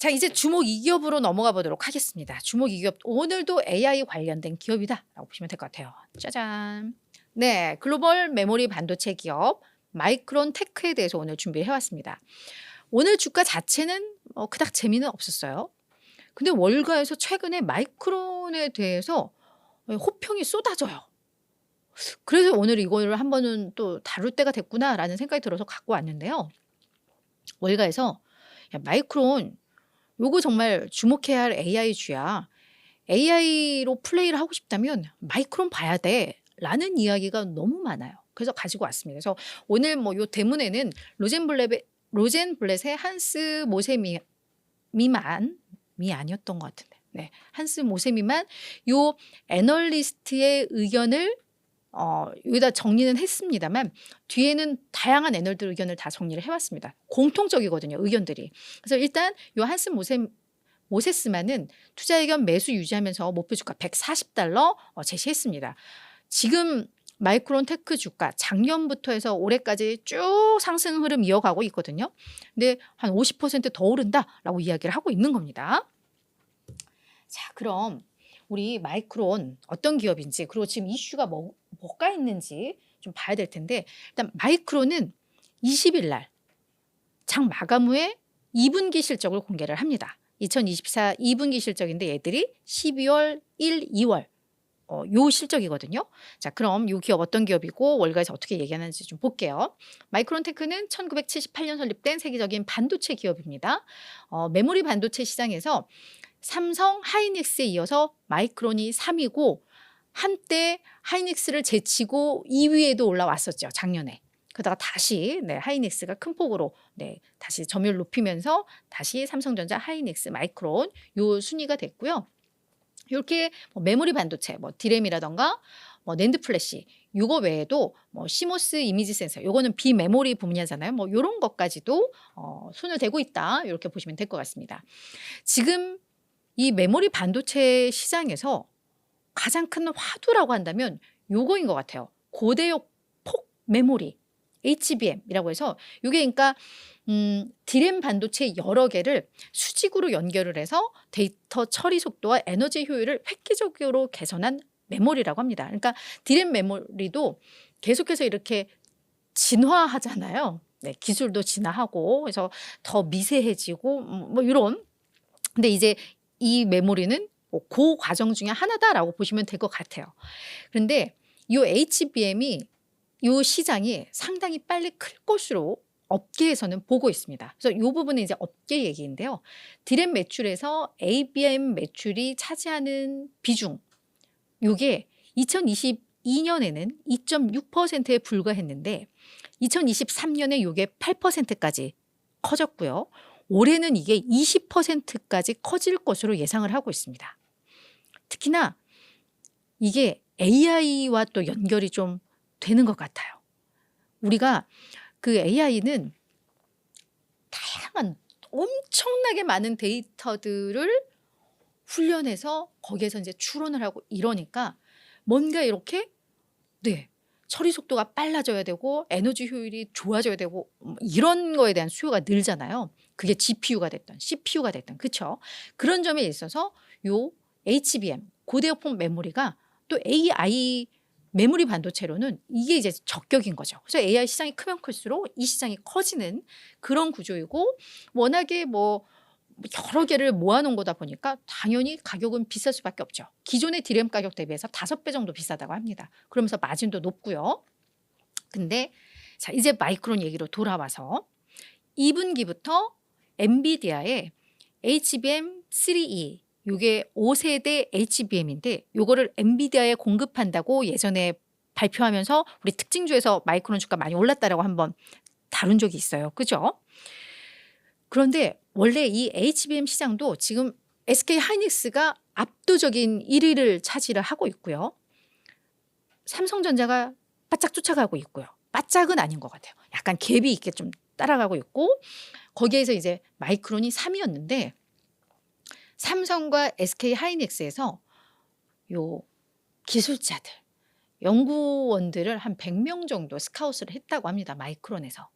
자, 이제 주목 2기업으로 넘어가 보도록 하겠습니다. 주목 2기업 오늘도 AI 관련된 기업이다라고 보시면 될 것 같아요. 짜잔. 네, 글로벌 메모리 반도체 기업 마이크론 테크에 대해서 오늘 준비해 왔습니다. 오늘 주가 자체는 어, 그닥 재미는 없었어요. 근데 월가에서 최근에 마이크론에 대해서 호평이 쏟아져요. 그래서 오늘 이거를 한 번은 또 다룰 때가 됐구나라는 생각이 들어서 갖고 왔는데요. 월가에서 야, 마이크론 요거 정말 주목해야 할 AI 주야. AI로 플레이를 하고 싶다면 마이크론 봐야 돼. 라는 이야기가 너무 많아요. 그래서 가지고 왔습니다. 그래서 오늘 뭐 요 대문에는 로젠블렛의 로젠블렛의 한스 모세미 미만 미 아니었던 것 같은데. 네. 한스 모세미만 요 애널리스트의 의견을 어, 여기다 정리는 했습니다만 뒤에는 다양한 애널들 의견을 다 정리를 해왔습니다. 공통적이거든요, 의견들이. 그래서 일단 요 한스 모세 모세스만은 투자 의견 매수 유지하면서 목표 주가 140달러 어, 제시했습니다. 지금 마이크론 테크 주가 작년부터 해서 올해까지 쭉 상승 흐름 이어가고 있거든요. 근데 한 50%더 오른다라고 이야기를 하고 있는 겁니다. 자, 그럼 우리 마이크론 어떤 기업인지 그리고 지금 이슈가 뭐, 뭐가 있는지 좀 봐야 될 텐데 일단 마이크론은 20일 날 장 마감 후에 2분기 실적을 공개를 합니다. 2024 2분기 실적인데 얘들이 12월 1, 2월 어, 요 실적이거든요. 자, 그럼 요 기업 어떤 기업이고 월가에서 어떻게 얘기하는지 좀 볼게요. 마이크론 테크는 1978년 설립된 세계적인 반도체 기업입니다. 어, 메모리 반도체 시장에서 삼성 하이닉스에 이어서 마이크론이 3위고 한때 하이닉스를 제치고 2위에도 올라왔었죠. 작년에. 그러다가 다시 네, 하이닉스가 큰 폭으로 네, 다시 점유율 높이면서 다시 삼성전자, 하이닉스, 마이크론 요 순위가 됐고요. 이렇게 뭐 메모리 반도체, 뭐 디램이라던가 뭐 낸드 플래시 요거 외에도 뭐 시모스 이미지 센서 요거는 비메모리 분야잖아요. 뭐 요런 것까지도 어, 손을 대고 있다. 이렇게 보시면 될 것 같습니다. 지금 이 메모리 반도체 시장에서 가장 큰 화두라고 한다면 요거인 것 같아요. 고대역 폭 메모리 HBM이라고 해서 이게 그러니까 음, 디램 반도체 여러 개를 수직으로 연결을 해서 데이터 처리 속도와 에너지 효율을 획기적으로 개선한 메모리라고 합니다. 그러니까 디램 메모리도 계속해서 이렇게 진화하잖아요. 네, 기술도 진화하고 그래서 더 미세해지고 뭐 이런. 근데 이제 이 메모리는 그 과정 중에 하나다라고 보시면 될 것 같아요. 그런데 이 HBM이 이 시장이 상당히 빨리 클 것으로 업계에서는 보고 있습니다. 그래서 이 부분은 이제 업계 얘기인데요. 디램 매출에서 ABM 매출이 차지하는 비중, 이게 2022년에는 2.6%에 불과했는데 2023년에 이게 8%까지 커졌고요. 올해는 이게 20%까지 커질 것으로 예상을 하고 있습니다. 특히나 이게 AI와 또 연결이 좀 되는 것 같아요. 우리가 그 AI는 다양한 엄청나게 많은 데이터들을 훈련해서 거기에서 이제 추론을 하고 이러니까 뭔가 이렇게 네 처리 속도가 빨라져야 되고 에너지 효율이 좋아져야 되고 뭐 이런 거에 대한 수요가 늘잖아요. 그게 GPU가 됐던 CPU가 됐던 그쵸? 그런 점에 있어서 요 HBM 고대역폭 메모리가 또 AI 메모리 반도체로는 이게 이제 적격인 거죠. 그래서 AI 시장이 크면 클수록 이 시장이 커지는 그런 구조이고 워낙에 뭐 여러 개를 모아놓은 거다 보니까 당연히 가격은 비쌀 수밖에 없죠. 기존의 디램 가격 대비해서 다섯 배 정도 비싸다고 합니다. 그러면서 마진도 높고요. 근데 자 이제 마이크론 얘기로 돌아와서 2분기부터 엔비디아의 HBM3E 요게 5세대 HBM인데 요거를 엔비디아에 공급한다고 예전에 발표하면서 우리 특징주에서 마이크론 주가 많이 올랐다라고 한번 다룬 적이 있어요. 그죠? 그런데 원래 이 HBM 시장도 지금 SK 하이닉스가 압도적인 1위를 차지를 하고 있고요. 삼성전자가 바짝 쫓아가고 있고요. 바짝은 아닌 것 같아요. 약간 갭이 있게 좀 따라가고 있고 거기에서 이제 마이크론이 3위였는데 삼성과 SK 하이닉스에서 요 기술자들, 연구원들을 한 100명 정도 스카웃을 했다고 합니다. 마이크론에서.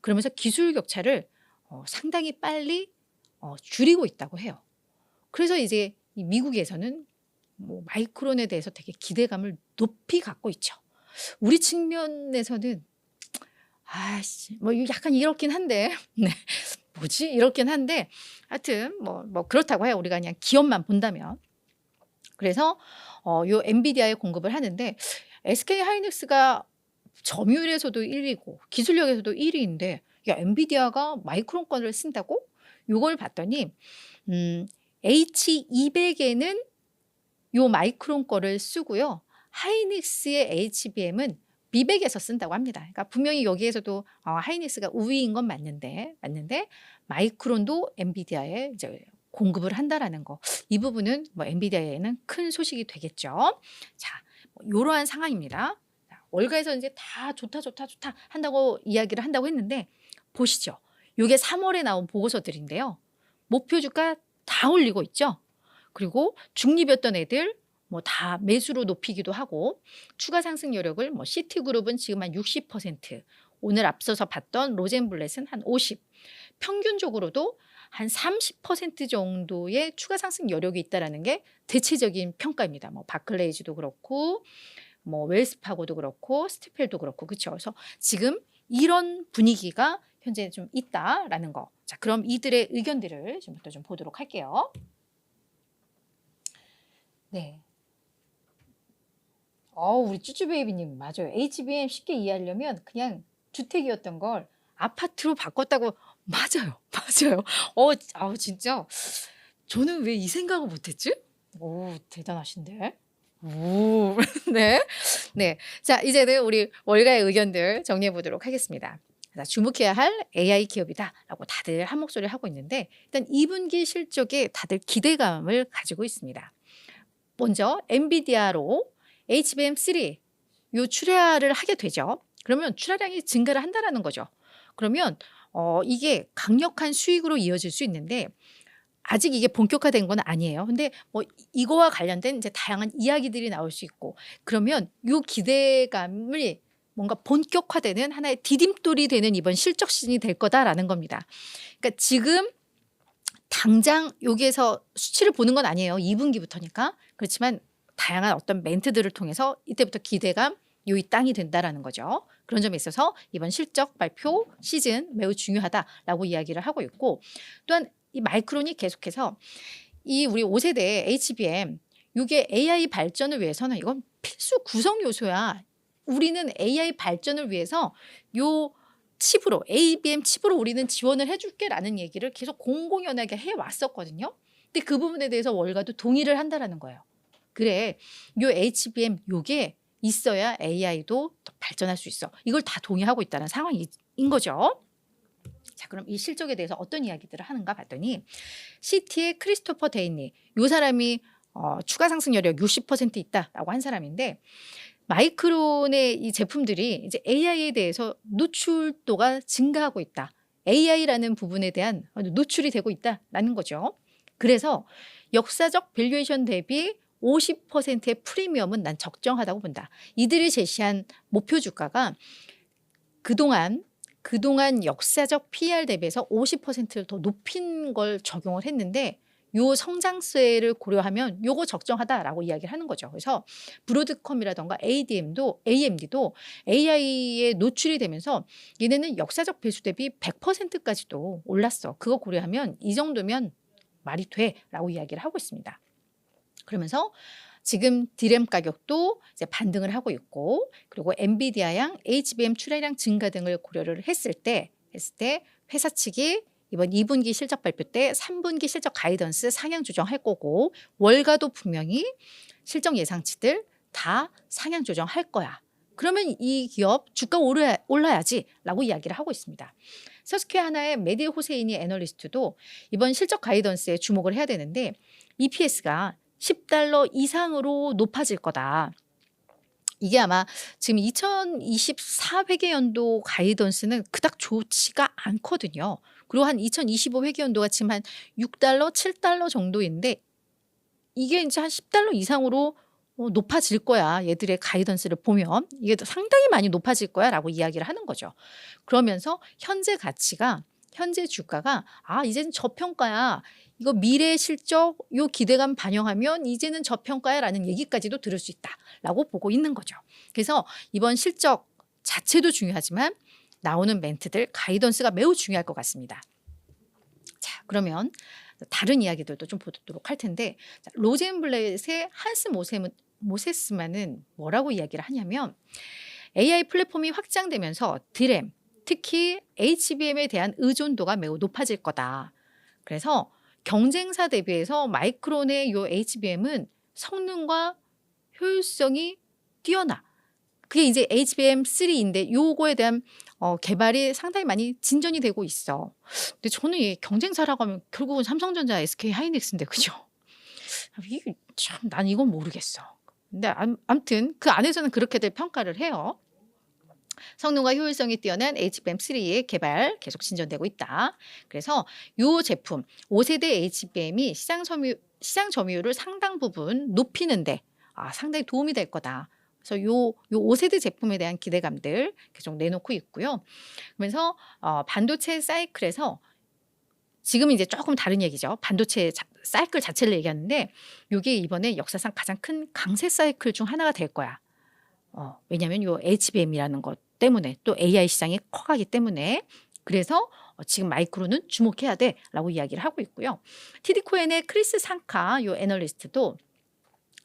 그러면서 기술 격차를 어, 상당히 빨리 어, 줄이고 있다고 해요. 그래서 이제 이 미국에서는 뭐 마이크론에 대해서 되게 기대감을 높이 갖고 있죠. 우리 측면에서는 아씨 뭐 약간 이렇긴 한데 네 뭐지 이렇긴 한데 하여튼 뭐뭐 그렇다고 해요 우리가 그냥 기업만 본다면 그래서 어 요 엔비디아에 공급을 하는데 SK 하이닉스가 점유율에서도 1위고 기술력에서도 1위인데 야 엔비디아가 마이크론 건을 쓴다고 요걸 봤더니 음 H200에는 요 마이크론 거를 쓰고요. 하이닉스의 HBM은 비백에서 쓴다고 합니다. 그러니까 분명히 여기에서도 어, 하이닉스가 우위인 건 맞는데 맞는데 마이크론도 엔비디아에 이제 공급을 한다라는 거. 이 부분은 뭐 엔비디아에는 큰 소식이 되겠죠. 자, 뭐 이러한 상황입니다. 자, 월가에서 이제 다 좋다 좋다 좋다 한다고 이야기를 한다고 했는데 보시죠. 요게 3월에 나온 보고서들인데요. 목표 주가 다 올리고 있죠. 그리고 중립이었던 애들 뭐 다 매수로 높이기도 하고 추가 상승 여력을 뭐 시티그룹은 지금 한 60%, 오늘 앞서서 봤던 로젠블렛은 한 50, 평균적으로도 한 30% 정도의 추가 상승 여력이 있다라는 게 대체적인 평가입니다. 뭐 바클레이즈도 그렇고 뭐 웰스파고도 그렇고 스티펠도 그렇고 그렇죠. 그래서 지금 이런 분위기가 현재 좀 있다라는 거. 자, 그럼 이들의 의견들을 지금부터 좀 보도록 할게요. 네. 어, 우리 쭈쭈베이비님 맞아요. HBM 쉽게 이해하려면 그냥 주택이었던 걸 아파트로 바꿨다고 맞아요, 맞아요. 어, 아우 진짜 저는 왜 이 생각을 못했지? 오, 대단하신데. 오, 네, 네. 자, 이제는 우리 월가의 의견들 정리해 보도록 하겠습니다. 자, 주목해야 할 AI 기업이다라고 다들 한 목소리 하고 있는데 일단 2분기 실적에 다들 기대감을 가지고 있습니다. 먼저 엔비디아로 HBM3 요 출하를 하게 되죠. 그러면 출하량이 증가를 한다라는 거죠. 그러면 어, 이게 강력한 수익으로 이어질 수 있는데 아직 이게 본격화된 건 아니에요. 근데 뭐 이거와 관련된 이제 다양한 이야기들이 나올 수 있고 그러면 요 기대감을 뭔가 본격화되는 하나의 디딤돌이 되는 이번 실적 시즌이 될 거다라는 겁니다. 그러니까 지금 당장 여기에서 수치를 보는 건 아니에요. 2분기부터니까. 그렇지만 다양한 어떤 멘트들을 통해서 이때부터 기대감 요이 땅이 된다라는 거죠. 그런 점에 있어서 이번 실적 발표 시즌 매우 중요하다라고 이야기를 하고 있고 또한 이 마이크론이 계속해서 이 우리 5세대 HBM 이게 AI 발전을 위해서는 이건 필수 구성 요소야. 우리는 AI 발전을 위해서 요 칩으로 ABM 칩으로 우리는 지원을 해줄게라는 얘기를 계속 공공연하게 해 왔었거든요. 근데 그 부분에 대해서 월가도 동의를 한다라는 거예요. 그래, 요 HBM 요게 있어야 AI도 더 발전할 수 있어. 이걸 다 동의하고 있다는 상황인 거죠. 자, 그럼 이 실적에 대해서 어떤 이야기들을 하는가 봤더니 시티의 크리스토퍼 데이니 요 사람이 어, 추가 상승 여력 60% 있다라고 한 사람인데 마이크론의 이 제품들이 이제 AI에 대해서 노출도가 증가하고 있다. AI라는 부분에 대한 노출이 되고 있다라는 거죠. 그래서 역사적 밸류에이션 대비 50%의 프리미엄은 난 적정하다고 본다. 이들이 제시한 목표 주가가 그동안 그동안 역사적 PR 대비해서 50%를 더 높인 걸 적용을 했는데 요 성장세를 고려하면 요거 적정하다라고 이야기를 하는 거죠. 그래서 브로드컴이라던가 ADM도 AMD도 AI에 노출이 되면서 얘네는 역사적 배수 대비 100%까지도 올랐어. 그거 고려하면 이 정도면 말이 돼라고 이야기를 하고 있습니다. 그러면서 지금 디램 가격도 이제 반등을 하고 있고 그리고 엔비디아양 HBM 출하량 증가 등을 고려를 했을 때 했을 때 회사 측이 이번 2분기 실적 발표 때 3분기 실적 가이던스 상향 조정할 거고 월가도 분명히 실적 예상치들 다 상향 조정할 거야. 그러면 이 기업 주가 오르, 올라야지라고 이야기를 하고 있습니다. 서스케 하나의 메디 호세이니 애널리스트도 이번 실적 가이던스에 주목을 해야 되는데 EPS가 10달러 이상으로 높아질 거다. 이게 아마 지금 2024 회계연도 가이던스는 그닥 좋지가 않거든요. 그리고 한 2025 회계연도가 지금 한 6달러, 7달러 정도인데 이게 이제 한 10달러 이상으로 어, 높아질 거야. 얘들의 가이던스를 보면 이게 상당히 많이 높아질 거야라고 이야기를 하는 거죠. 그러면서 현재 가치가 현재 주가가 아 이제는 저평가야. 이거 미래 실적 요 기대감 반영하면 이제는 저평가야라는 얘기까지도 들을 수 있다라고 보고 있는 거죠. 그래서 이번 실적 자체도 중요하지만 나오는 멘트들 가이던스가 매우 중요할 것 같습니다. 자, 그러면 다른 이야기들도 좀 보도록 할 텐데 자, 로젠블렛의 한스 모셈, 모세스만은 뭐라고 이야기를 하냐면 AI 플랫폼이 확장되면서 드램, 특히 HBM에 대한 의존도가 매우 높아질 거다. 그래서 경쟁사 대비해서 마이크론의 요 HBM은 성능과 효율성이 뛰어나. 그게 이제 HBM3인데 요거에 대한 어, 개발이 상당히 많이 진전이 되고 있어. 근데 저는 이 경쟁사라고 하면 결국은 삼성전자, SK 하이닉스인데 그죠? 이게 참 난 이건 모르겠어. 근데 암- 아무튼 그 안에서는 그렇게들 평가를 해요. 성능과 효율성이 뛰어난 HBM3의 개발 계속 진전되고 있다. 그래서 이 제품 5세대 HBM이 시장 점유 시장 점유율을 상당 부분 높이는데 아, 상당히 도움이 될 거다. 그래서 요, 요 5세대 제품에 대한 기대감들 계속 내놓고 있고요. 그러면서 어, 반도체 사이클에서 지금 이제 조금 다른 얘기죠. 반도체 자, 사이클 자체를 얘기하는데 이게 이번에 역사상 가장 큰 강세 사이클 중 하나가 될 거야. 어, 왜냐하면 요 HBM이라는 것 때문에 또 AI 시장이 커가기 때문에 그래서 어, 지금 마이크로는 주목해야 돼라고 이야기를 하고 있고요. TD코엔의 크리스 상카 요 애널리스트도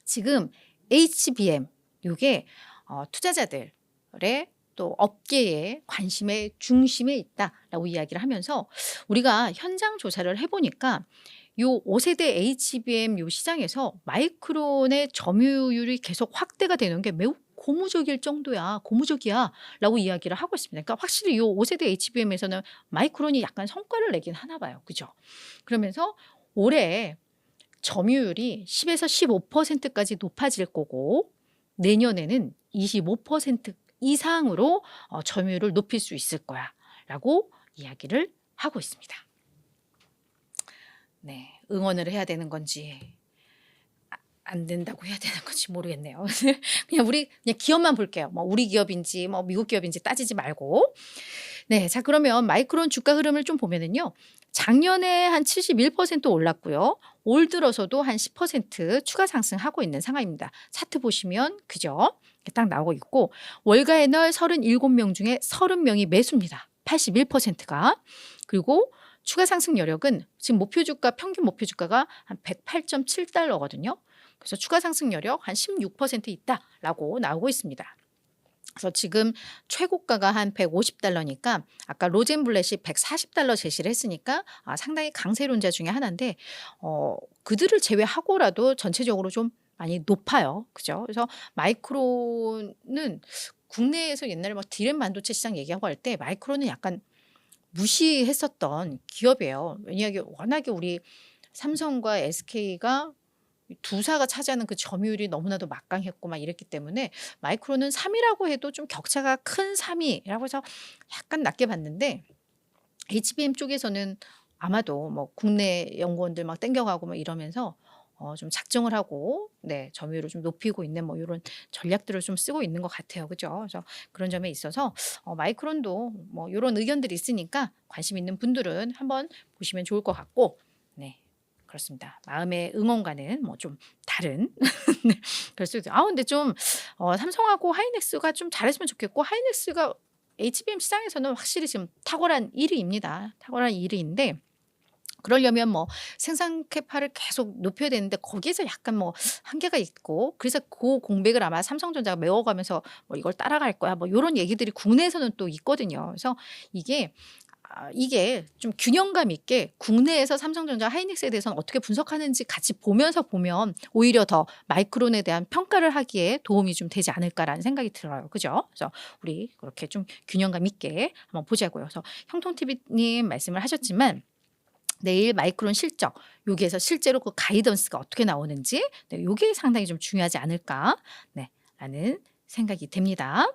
지금 HBM 요게 어, 투자자들의 또 업계의 관심의 중심에 있다라고 이야기를 하면서 우리가 현장 조사를 해보니까 요 5세대 HBM 요 시장에서 마이크론의 점유율이 계속 확대가 되는 게 매우 고무적일 정도야, 고무적이야 라고 이야기를 하고 있습니다. 그러니까 확실히 요 5세대 HBM에서는 마이크론이 약간 성과를 내긴 하나 봐요. 그죠? 그러면서 올해 점유율이 10에서 15%까지 높아질 거고 내년에는 25% 이상으로 어, 점유율을 높일 수 있을 거야 라고 이야기를 하고 있습니다. 네, 응원을 해야 되는 건지 아, 안 된다고 해야 되는 건지 모르겠네요. 그냥 우리 그냥 기업만 볼게요. 뭐 우리 기업인지 뭐 미국 기업인지 따지지 말고. 네, 자 그러면 마이크론 주가 흐름을 좀 보면은요. 작년에 한 71% 올랐고요. 올 들어서도 한 10% 추가 상승하고 있는 상황입니다. 차트 보시면 그죠? 딱 나오고 있고 월가 애널 37명 중에 30명이 매수입니다. 81%가. 그리고 추가 상승 여력은 지금 목표 주가 평균 목표 주가가 한 108.7달러거든요. 그래서 추가 상승 여력 한 16% 있다라고 나오고 있습니다. 그래서 지금 최고가가 한 150달러니까 아까 로젠블렛이 140달러 제시를 했으니까 아, 상당히 강세론자 중에 하나인데 어, 그들을 제외하고라도 전체적으로 좀 많이 높아요. 그죠? 그래서 마이크론은 국내에서 옛날에 막 디램 반도체 시장 얘기하고 할 때 마이크론은 약간 무시했었던 기업이에요. 왜냐하면 워낙에 우리 삼성과 SK가 두사가 차지하는 그 점유율이 너무나도 막강했고 막 이랬기 때문에 마이크로는 3위라고 해도 좀 격차가 큰 3위라고 해서 약간 낮게 봤는데 HBM 쪽에서는 아마도 뭐 국내 연구원들 막 땡겨가고 막 이러면서 어, 좀 작정을 하고 네 점유율을 좀 높이고 있는 뭐 이런 전략들을 좀 쓰고 있는 것 같아요, 그죠? 그래서 그런 점에 있어서 어, 마이크론도 뭐 이런 의견들이 있으니까 관심 있는 분들은 한번 보시면 좋을 것 같고, 네 그렇습니다. 마음의 응원과는 뭐 좀 다른 네, 그럴 수 있어요. 아 근데 좀 어, 삼성하고 하이닉스가 좀 잘했으면 좋겠고 하이닉스가 HBM 시장에서는 확실히 지금 탁월한 1위입니다. 탁월한 1위인데. 그러려면 뭐 생산 캐파를 계속 높여야 되는데 거기에서 약간 뭐 한계가 있고 그래서 그 공백을 아마 삼성전자가 메워가면서 뭐 이걸 따라갈 거야 뭐 이런 얘기들이 국내에서는 또 있거든요. 그래서 이게 아, 이게 좀 균형감 있게 국내에서 삼성전자 하이닉스에 대해서는 어떻게 분석하는지 같이 보면서 보면 오히려 더 마이크론에 대한 평가를 하기에 도움이 좀 되지 않을까라는 생각이 들어요. 그죠? 그래서 우리 그렇게 좀 균형감 있게 한번 보자고요. 그래서 형통TV님 말씀을 하셨지만 내일 마이크론 실적 여기에서 실제로 그 가이던스가 어떻게 나오는지 네, 이게 상당히 좀 중요하지 않을까 네, 라는 생각이 됩니다.